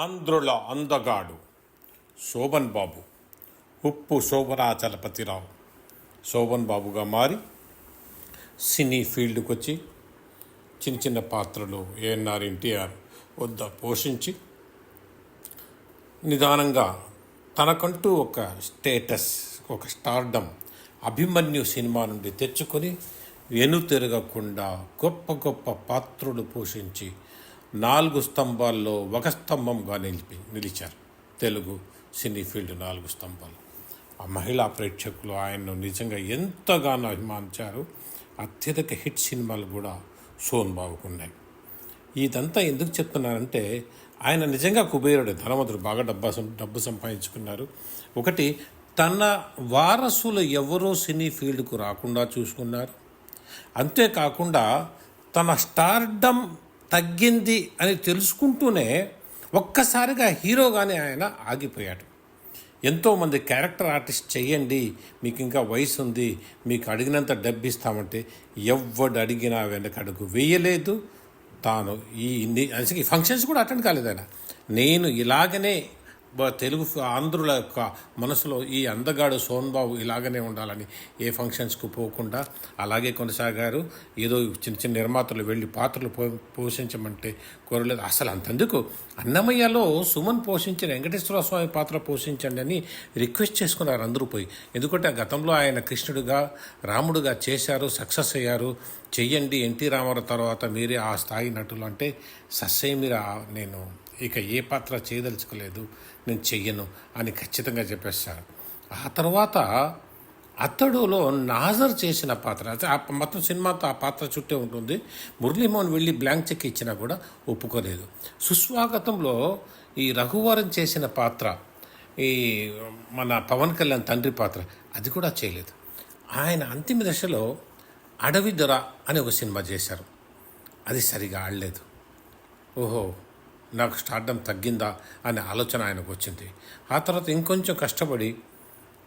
ఆంధ్రుల అందగాడు. శోభన్ బాబు. ఉప్పు శోభనాచలపతిరావు శోభన్ బాబుగా మారి సినీ ఫీల్డ్కి వచ్చి చిన్న చిన్న పాత్రలు ఏఎన్ఆర్ ఎన్టీఆర్ వద్ద పోషించి నిదానంగా తనకంటూ ఒక స్టేటస్ ఒక స్టార్డమ్ అభిమన్యు సినిమా నుండి తెచ్చుకొని వెను తిరగకుండా గొప్ప గొప్ప పాత్రలు పోషించి నాలుగు స్తంభాల్లో ఒక స్తంభంగా నిలిపి నిలిచారు. తెలుగు సినీ ఫీల్డ్ నాలుగు స్తంభాలు. ఆ మహిళా ప్రేక్షకులు ఆయన్ను నిజంగా ఎంతగానో అభిమానించారు. అత్యధిక హిట్ సినిమాలు కూడా సోన్ బాబుకున్నాయి ఇదంతా ఎందుకు చెప్తున్నారంటే ఆయన నిజంగా కుబేరుడు. ధనవంతుడు. బాగా డబ్బా డబ్బు సంపాదించుకున్నారు. ఒకటి తన వారసులు ఎవరో సినీ ఫీల్డ్కు రాకుండా చూసుకున్నారు. అంతేకాకుండా తన స్టార్డమ్ తగ్గింది అని తెలుసుకుంటూనే ఒక్కసారిగా హీరోగానే ఆయన ఆగిపోయాడు. ఎంతోమంది క్యారెక్టర్ ఆర్టిస్ట్ చేయండి మీకు ఇంకా వయసు ఉంది మీకు అడిగినంత డబ్బు ఇస్తామంటే ఎవ్వడు అడిగినా వెనకడుగు వేయలేదు. తాను ఈ ఫంక్షన్స్ కూడా అటెండ్ కాలేదు ఆయన. నేను ఇలాగనే తెలుగు ఆంధ్రుల యొక్క మనసులో ఈ అందగాడు సోన్బాబు ఇలాగనే ఉండాలని ఏ ఫంక్షన్స్కు పోకుండా అలాగే కొనసాగారు. ఏదో చిన్న చిన్న నిర్మాతలు వెళ్ళి పాత్రలు పో పోషించమంటే కోరలేదు. అసలు అంతెందుకు? అన్నమయ్యలో సుమన్ పోషించిన వెంకటేశ్వర స్వామి పాత్ర పోషించండి అని రిక్వెస్ట్ చేసుకున్నారు అందరూ పోయి. ఎందుకంటే ఆ గతంలో ఆయన కృష్ణుడిగా రాముడుగా చేశారు సక్సెస్ అయ్యారు. చెయ్యండి ఎన్టీ రామారావు తర్వాత మీరే ఆ స్థాయి నటులు అంటే సస్సేమిరా నేను ఇక ఏ పాత్ర చేయదలుచుకోలేదు నేను చెయ్యను అని ఖచ్చితంగా చెప్పేస్తాడు. ఆ తర్వాత అతడులో నాజర్ చేసిన పాత్ర ఆ మొత్తం సినిమాతో ఆ పాత్ర చుట్టే ఉంటుంది. మురళీమోహన్ వెళ్ళి బ్లాంక్ చెక్ ఇచ్చినా కూడా ఒప్పుకోలేదు. సుస్వాగతంలో ఈ రఘువరం చేసిన పాత్ర ఈ మన పవన్ కళ్యాణ్ తండ్రి పాత్ర అది కూడా చేయలేదు. ఆయన అంతిమ దశలో అడవి దొర అనే ఒక సినిమా చేశారు. అది సరిగా ఆడలేదు. ఓహో! నాకు స్టార్డం తగ్గిందా అనే ఆలోచన ఆయనకు వచ్చింది. ఆ తర్వాత ఇంకొంచెం కష్టపడి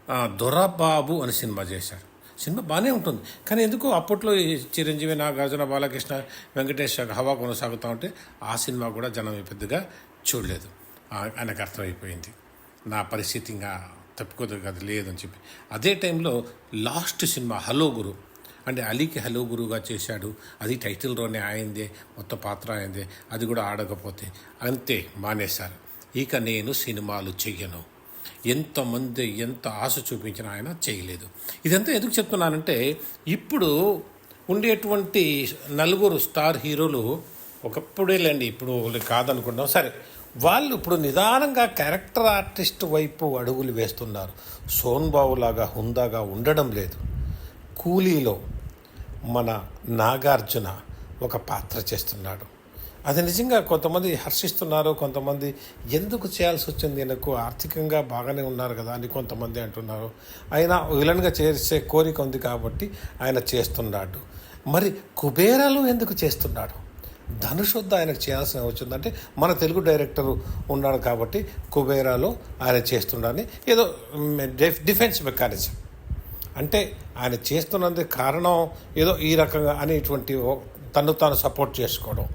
ఆ, దొరబాబు అని సినిమా చేశారు సినిమా బాగానే ఉంటుంది కానీ ఎందుకు అప్పట్లో ఈ చిరంజీవి నాగార్జున బాలకృష్ణ వెంకటేష్ హవా కొనసాగుతూ ఉంటే ఆ సినిమా కూడా జనం పెద్దగా చూడలేదు. ఆయనకు అర్థమైపోయింది. నా పరిస్థితి ఇంకా తప్పుకోదు కదా లేదని చెప్పి. అదే టైంలో లాస్ట్ సినిమా హలో గురు అంటే అలీకి హలో గురువుగా చేశాడు. అది టైటిల్ రోనే ఆయిందే మొత్తం పాత్ర అయిందే అది కూడా ఆడకపోతే. అంతే మానేశారు. ఇక నేను సినిమాలు చెయ్యను. ఎంతమంది ఎంత ఆశ చూపించిన ఆయన చేయలేదు. ఇదంతా ఎందుకు చెప్తున్నానంటే ఇప్పుడు ఉండేటువంటి నలుగురు స్టార్ హీరోలు ఒకప్పుడేలేండి ఇప్పుడు కాదనుకుంటాం సరే వాళ్ళు ఇప్పుడు నిదానంగా క్యారెక్టర్ ఆర్టిస్ట్ వైపు అడుగులు వేస్తున్నారు. సోన్బాబులాగా హుందాగా ఉండడం లేదు. కూలీలో మన నాగార్జున ఒక పాత్ర చేస్తున్నాడు. అది నిజంగా కొంతమంది హర్షిస్తున్నారు కొంతమంది ఎందుకు చేయాల్సి వచ్చింది? ఈయనకు ఆర్థికంగా బాగానే ఉన్నారు కదా అని కొంతమంది అంటున్నారు. ఆయన విలన్గా చేసే కోరిక ఉంది కాబట్టి ఆయన చేస్తున్నాడు. మరి కుబేరాలు ఎందుకు చేస్తున్నాడు? ధనుషుద్ధ ఆయనకు చేయాల్సిన వచ్చిందంటే మన తెలుగు డైరెక్టర్ ఉన్నాడు కాబట్టి కుబేరాలో ఆయన చేస్తున్నాడని ఏదో డిఫెన్స్ మెకానిజం. అంటే ఆయన చేస్తున్నందుకు కారణం ఏదో ఈ రకంగా అనేటువంటి తను తాను సపోర్ట్ చేసుకోవడం.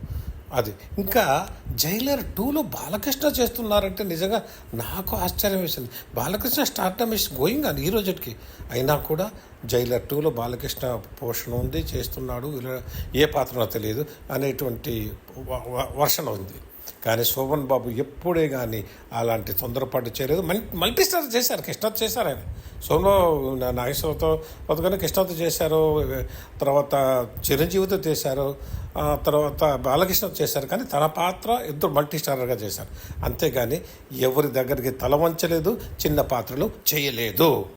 అది. ఇంకా జైలర్ టూలో బాలకృష్ణ చేస్తున్నారంటే నిజంగా నాకు ఆశ్చర్యం వేసింది. బాలకృష్ణ స్టార్టమ్ ఇస్ గోయింగ్ అని ఈ రోజుకి. అయినా కూడా జైలర్ టూలో బాలకృష్ణ పోషణ ఉంది చేస్తున్నాడు ఏ పాత్రనో తెలియదు అనేటువంటి వ- వర్షణ ఉంది. కానీ శోభన్ బాబు ఎప్పుడే కానీ అలాంటి తొందరపాటు చేయలేదు. మల్టీ స్టార్ చేశారు కృష్ణతో చేశారు ఆయన. శోభన్ బాబు నాగేశ్వరతో బతుకని కృష్ణతో చేశారు తర్వాత చిరంజీవితో చేశారు తర్వాత బాలకృష్ణతో చేశారు కానీ తన పాత్ర ఇద్దరు మల్టీ స్టారర్గా చేశారు. అంతేగాని ఎవరి దగ్గరికి తల వంచలేదు చిన్న పాత్రలు చేయలేదు.